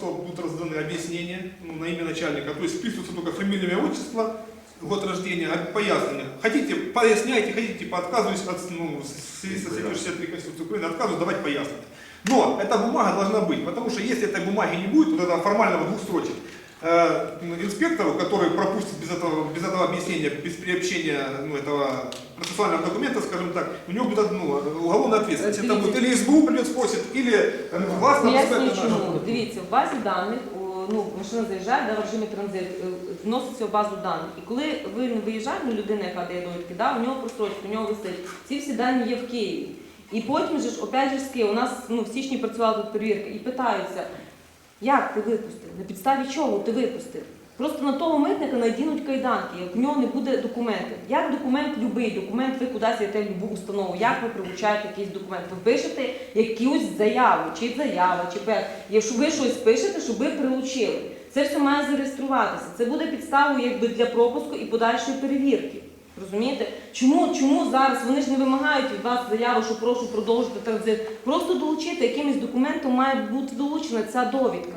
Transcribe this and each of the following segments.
стол будут разданы объяснения ну, на имя начальника, то есть вписываются только фамилия, имя, отчество, год рождения, а- пояснения. Хотите, поясняйте, хотите, типа, отказываюсь от, ну, в связи со статьей 63 Конституции Украины, отказываюсь давать пояснения. Но эта бумага должна быть, потому что если этой бумаги не будет, вот этого формального двух строчек, э, инспектору, который пропустит без этого, без этого объяснения, без приобщения ну, этого процессуального документа, скажем так, у него будет ну, уголовная ответственность. Это Дивіться. будет или СБУ придет спросит, или э, властная Пояснюю безпека наша. чому. Дивіться, в базі даних, о, ну, машина заїжджає, да, в режимі транзит, е, вноситься в базу даних. І коли ви не виїжджаєте, ну, людина, яка дає довідки, да, у нього просрочка, у нього висить. Ці всі дані є в Києві. І потім же ж, опять же, з Києва, у нас ну, в січні працювала тут перевірка, і питаються, як ти випустив? На підставі чого ти випустив? Просто на того митника надінуть кайданки, як в нього не буде документів. Як документ, будь-який документ, ви кудись йдете в будь-яку установу, як ви прилучаєте якийсь документ? Ви пишете якусь заяву, чи заява, чи пе- Якщо ви щось пишете, щоб ви прилучили. Це все має зареєструватися. Це буде підставою якби для пропуску і подальшої перевірки. Розумієте? Чому, чому зараз вони ж не вимагають від вас заяву, що прошу продовжити транзит? Просто долучити якимось документом має бути долучена ця довідка.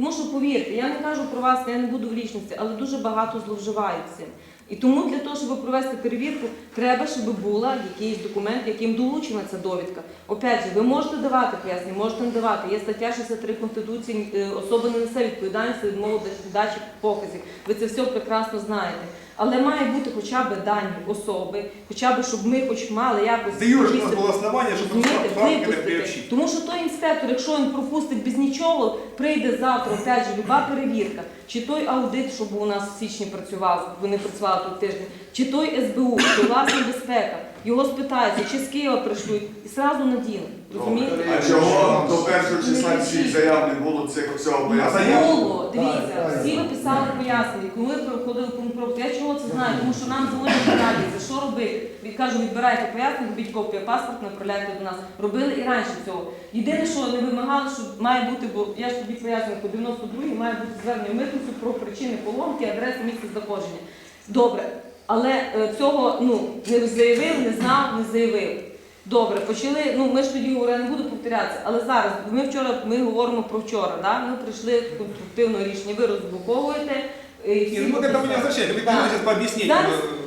Тому що повірте, я не кажу про вас, я не буду в лічності, але дуже багато зловживають цим. І тому для того, щоб провести перевірку, треба, щоб була якийсь документ, яким долучена ця довідка. Опять же, ви можете давати пояснення, можете не давати. Є стаття 63 Конституції, е, особа не несе відповідальність від мови дачі показів. Ви це все прекрасно знаєте. Але має бути хоча б дані особи, хоча б, щоб ми хоч мали якось. Да Юра, у нас було основання, щоб Розумієте, факт не випустити. Тому що той інспектор, якщо він пропустить без нічого, прийде завтра, опять же, люба перевірка. Чи той аудит, щоб у нас в січні працював, вони працювали тут тиждень, чи той СБУ, чи власна безпека. Його спитаються, чи з Києва прийшлють, і зразу надінуть. Розумієте? А чого до першого числа всіх заяв не було цих всього пояснення? Було, дивіться, всі ви писали пояснення, коли ви проходили пункт. Я чого це знаю? Тому що нам дзвонять радіться, що робити. Від кажу, відбирайте пояснення, робіть копію паспорт, направляйте до нас. Робили і раніше цього. Єдине, що не вимагали, що має бути, бо я ж тобі пояснюю, по 92 має бути звернення в митницю про причини поломки, адресу місця знаходження. Добре, але е, цього ну не заявив, не знав, не заявив. Добре, почали. Ну ми ж тоді говорили, я не буду повторятися, але зараз ми вчора ми говоримо про вчора. Да? Ми прийшли до конструктивного рішення. Ви розблоковуєте. е, і всі Не, ну мы к этому не підписали. возвращаемся, мы Да. сейчас по объяснению. Зараз э, вопрос.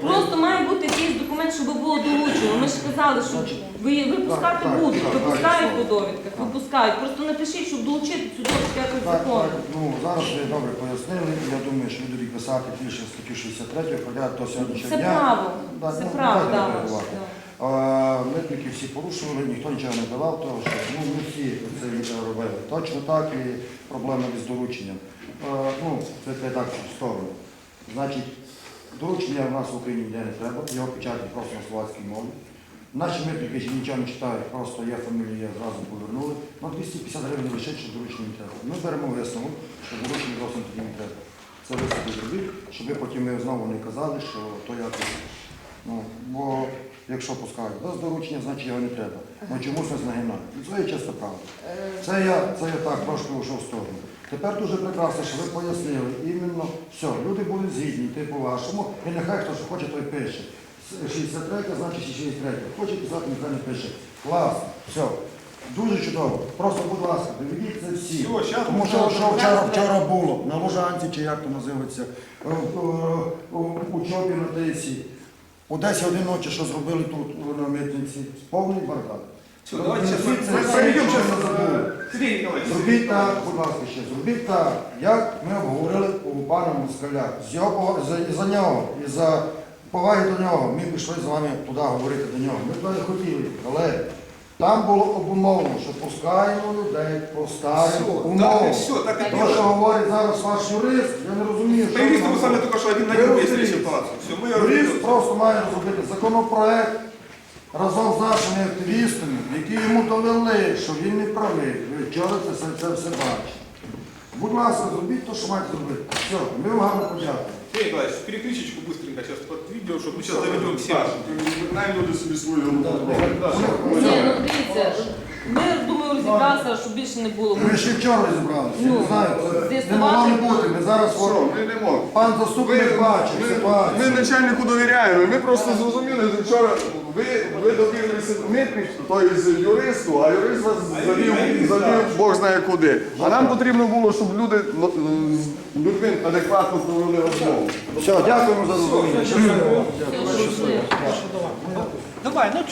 Просто має бути якийсь документ, щоб було долучено. Ми ж казали, що ви випускати так, будуть, так, випускають так, по довідках, випускають. Просто напишіть, щоб долучити цю довідку якось Так, закону. так, ну зараз ви добре пояснили. Я думаю, що люди будуть писати більше статтю 63, хоча до сьогоднішнього Це дня. право. Да, Це ну, право, давайте не. А, Митники всі порушували, ніхто нічого не давав, того що ну, не всі це відео робили. Точно так і проблеми з дорученням. А, ну, це це так в сторону. Значить, доручення в нас в Україні ніде не треба, його печатати просто на словацькій мові. Наші митники ще нічого не читають, просто є фамілія, зразу повернули. Ну, 250 гривень лише, що доручення не треба. Ми беремо висновок, що доручення зовсім тоді не треба. Це ви собі зробіть, щоб потім ми знову не казали, що то якось. Ну, бо якщо пускають без доручення, значить його не треба. Ну чомусь не знагинають. І це є чиста правда. Е, Це я, це я так трошки ушов в сторону. Тепер дуже прекрасно, що ви пояснили іменно все, люди будуть згідні, ти по-вашому, і нехай хто що хоче, той пише. С- 63, значить і 63. Хоче писати, нехай не пише. Класно, все. Дуже чудово. Просто, будь ласка, доведіть це всі. Тому що, що вчора, вчора було на Лужанці, чи як то називається, е, в- е, у- у Чопі на Тисі. 10 годин ночі, що зробили тут на митниці, повний бардак. Зробіть так, будь ласка, ще зробіть так, як ми обговорили у пана Москаля. З його за, нього, і за поваги до нього. Ми пішли з вами туди говорити до нього. Ми туди не хотіли, але там було обумовлено, що пускаємо людей по старим Все, так и умовам. все, так и То, що делаем. говорить зараз ваш юрист, я не розумію, що По юристу він вы сами говорить. только что один на Ви один выяснили розумієте. ситуацию. Все, мы Юрист разберемся. просто має розробити законопроект разом з нашими активістами, які йому довели, що він не правий. Ви вчора це, все- це все бачите. Будь ласка, зробіть те, що маєте зробити. Все, ми вам гарно подякуємо. Сергей Николаевич, перекличечку быстренько сейчас под видео, чтобы мы сейчас заведем всех. Най люди собі свою голову. Ні, ну ми щоб більше не було. Ми ще вчора розібралися, я Ну, не знаю. Не могло не бути, ми зараз Що, ворог. ми не можемо. Пан заступник бачив Ми ситуацію. начальнику довіряємо. Ми просто зрозуміли, що вчора ви, ви довірилися митник, тобто юристу, а юрист вас завів, завів Бог знає куди. А нам потрібно було, щоб люди ну, з людьми адекватно провели розмову. Все, дякуємо за розуміння. Давай, ну чуть